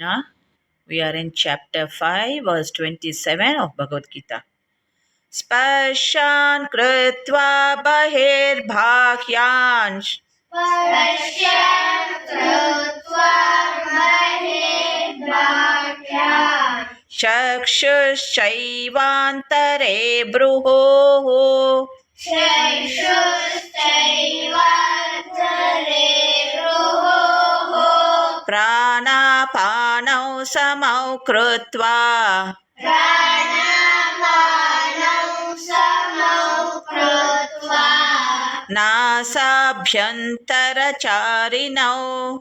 Now, we are in chapter 5, verse 27 of Bhagavad Gita. स्पर्शान् कृत्वा बहिर्बाह्यान् चक्षुश्चैवान्तरे भ्रुवोः चक्षुश्चैवान्तरे भ्रुवोः समौ कृत्वा। नासाभ्यन्तरचारिणौ।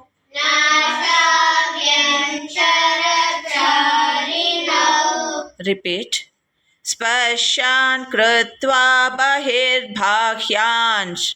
Repeat स्पर्शान् कृत्वा बहिर्बाह्यांश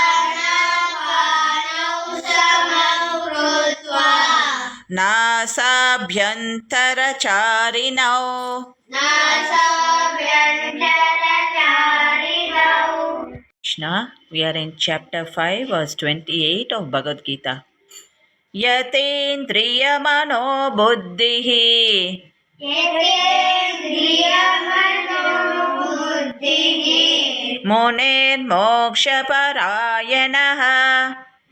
नासाभ्यन्तरचारिणौ Krishna, we are in chapter 5, verse 28 of Bhagavad Gita. Yatendriyamano buddhihi. Yatendriyamano buddhihi. Munin moksha parayanah.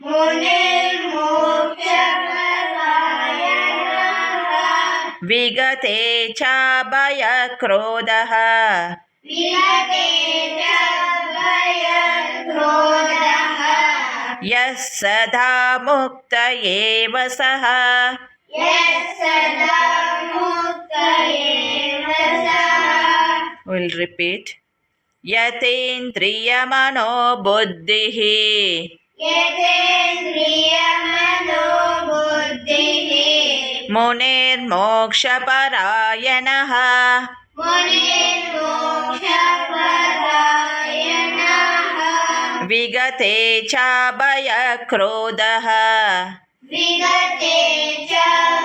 Munin moksha विगते च भयक्रोधः। यः सदा मुक्त एव सः। विल् रिपीट् यतेन्द्रियमनो बुद्धिः। यतेन्द्रियमनो बुद्धिः। मुनेर्मोक्षपरायणः। विगते च भयक्रोधः विगते च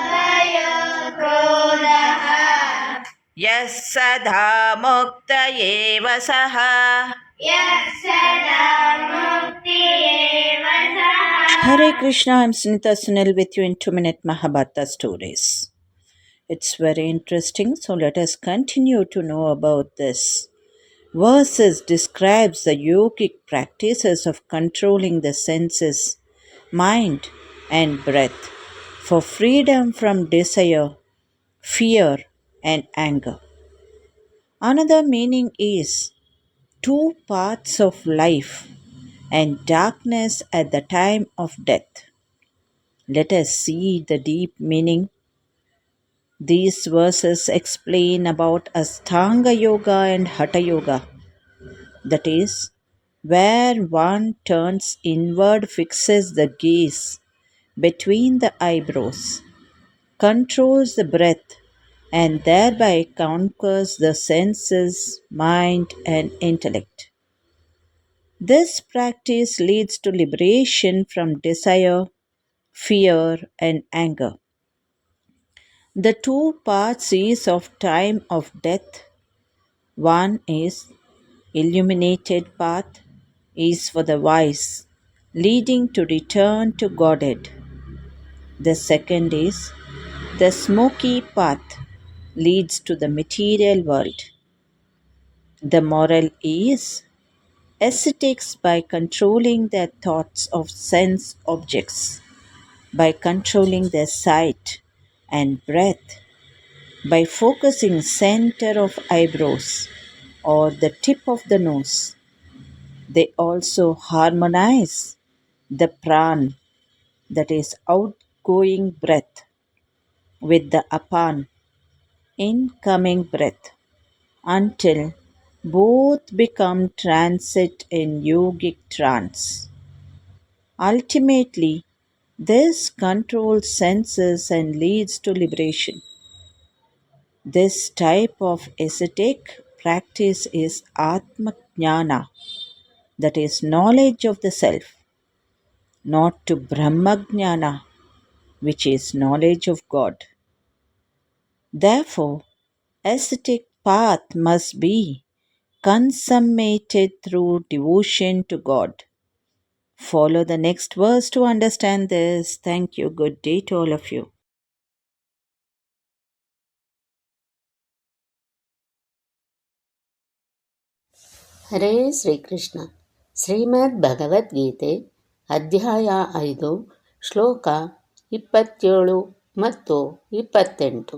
भयक्रोधः यः सदा मुक्त एव सः। यः सदा मुक्ति एव सः Hare Krishna, I'm Sunita Sunil with you in 2 Minute Mahabharata stories. It's very interesting, so let us continue to know about this. Verses describes the yogic practices of controlling the senses, mind and breath for freedom from desire, fear and anger. Another meaning is two paths of life and darkness at the time of death. Let us see the deep meaning. These verses explain about Astanga Yoga and Hatha Yoga, that is, where one turns inward, fixes the gaze between the eyebrows, controls the breath, and thereby conquers the senses, mind, and intellect. This practice leads to liberation from desire, fear, and anger. The two parts is of time of death. One is illuminated path is for the wise, leading to return to Godhead. The second is the smoky path leads to the material world. The moral is ascetics by controlling their thoughts of sense objects, by controlling their sight and breath, by focusing center of eyebrows or the tip of the nose. They also harmonize the pran, that is outgoing breath, with the apan, incoming breath, until both become transit in yogic trance. Ultimately, this controls senses and leads to liberation. This type of ascetic practice is Atma Jnana, that is, knowledge of the self, not to Brahmajnana, which is knowledge of God. Therefore, ascetic path must be consummated through devotion to God. Follow the next verse to understand this. Thank you. Good day to all of you. ಹರೇ ಶ್ರೀಕೃಷ್ಣ ಶ್ರೀಮದ್ ಭಗವದ್ಗೀತೆ ಅಧ್ಯಾಯ ಐದು ಶ್ಲೋಕ ಇಪ್ಪತ್ತೇಳು ಮತ್ತು ಇಪ್ಪತ್ತೆಂಟು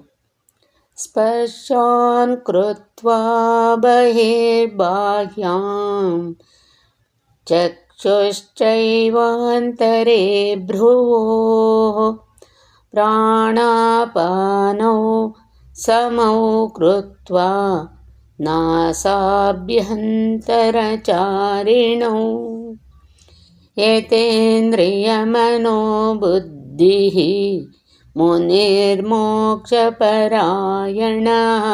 स्पर्शान् कृत्वा बहिर्बाह्यां चक्षुश्चैवान्तरे भ्रुवोः प्राणापानौ समौ कृत्वा नासाभ्यन्तरचारिणौ। यतेन्द्रियमनो बुद्धिः मुनिर्मोक्षपरायणः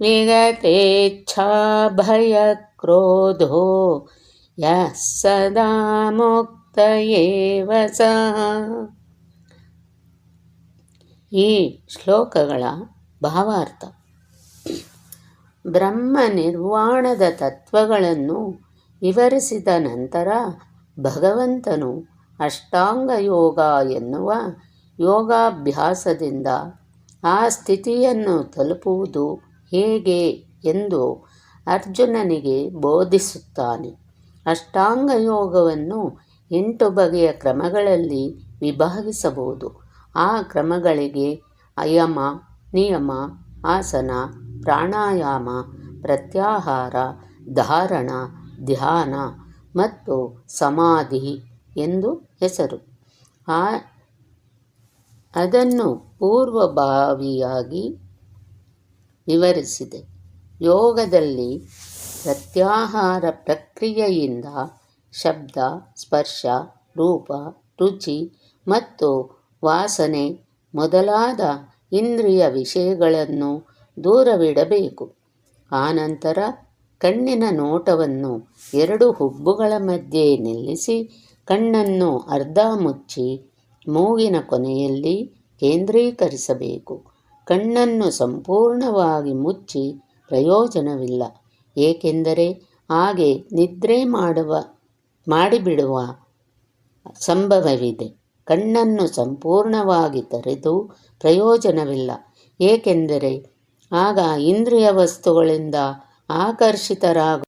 विगतेच्छाभयक्रोधो यः सदा मुक्त एव सः ಈ ಶ್ಲೋಕಗಳ ಭಾವಾರ್ಥ ಬ್ರಹ್ಮ ನಿರ್ವಾಣದ ತತ್ವಗಳನ್ನು ವಿವರಿಸಿದ ನಂತರ ಭಗವಂತನು ಅಷ್ಟಾಂಗ ಯೋಗ ಎನ್ನುವ ಯೋಗಾಭ್ಯಾಸದಿಂದ ಆ ಸ್ಥಿತಿಯನ್ನು ತಲುಪುವುದು ಹೇಗೆ ಎಂದು ಅರ್ಜುನನಿಗೆ ಬೋಧಿಸುತ್ತಾನೆ. ಅಷ್ಟಾಂಗ ಯೋಗವನ್ನು ಎಂಟು ಬಗೆಯ ಕ್ರಮಗಳಲ್ಲಿ ವಿಭಾಗಿಸಬಹುದು. ಆ ಕ್ರಮಗಳಿಗೆ ಅಯಮ, ನಿಯಮ, ಆಸನ, ಪ್ರಾಣಾಯಾಮ, ಪ್ರತ್ಯಾಹಾರ, ಧಾರಣ, ಧ್ಯಾನ ಮತ್ತು ಸಮಾಧಿ ಎಂದು ಹೆಸರು. ಆ ಅದನ್ನು ಪೂರ್ವಭಾವಿಯಾಗಿ ವಿವರಿಸಿದೆ. ಯೋಗದಲ್ಲಿ ಪ್ರತ್ಯಾಹಾರ ಪ್ರಕ್ರಿಯೆಯಿಂದ ಶಬ್ದ, ಸ್ಪರ್ಶ, ರೂಪ, ರುಚಿ ಮತ್ತು ವಾಸನೆ ಮೊದಲಾದ ಇಂದ್ರಿಯ ವಿಷಯಗಳನ್ನು ದೂರವಿಡಬೇಕು. ಆನಂತರ ಕಣ್ಣಿನ ನೋಟವನ್ನು ಎರಡು ಹುಬ್ಬುಗಳ ಮಧ್ಯೆ ನಿಲ್ಲಿಸಿ ಕಣ್ಣನ್ನು ಅರ್ಧ ಮುಚ್ಚಿ ಮೂಗಿನ ಕೊನೆಯಲ್ಲಿ ಕೇಂದ್ರೀಕರಿಸಬೇಕು. ಕಣ್ಣನ್ನು ಸಂಪೂರ್ಣವಾಗಿ ಮುಚ್ಚಿ ಪ್ರಯೋಜನವಿಲ್ಲ. ಏಕೆಂದರೆ ಹಾಗೆ ನಿದ್ರೆ ಮಾಡುವ, ಮಾಡಿಬಿಡುವ ಸಂಭವವಿದೆ. ಕಣ್ಣನ್ನು ಸಂಪೂರ್ಣವಾಗಿ ತೆರೆದು ಪ್ರಯೋಜನವಿಲ್ಲ. ಏಕೆಂದರೆ ಆಗ ಇಂದ್ರಿಯ ವಸ್ತುಗಳಿಂದ ಆಕರ್ಷಿತರಾಗ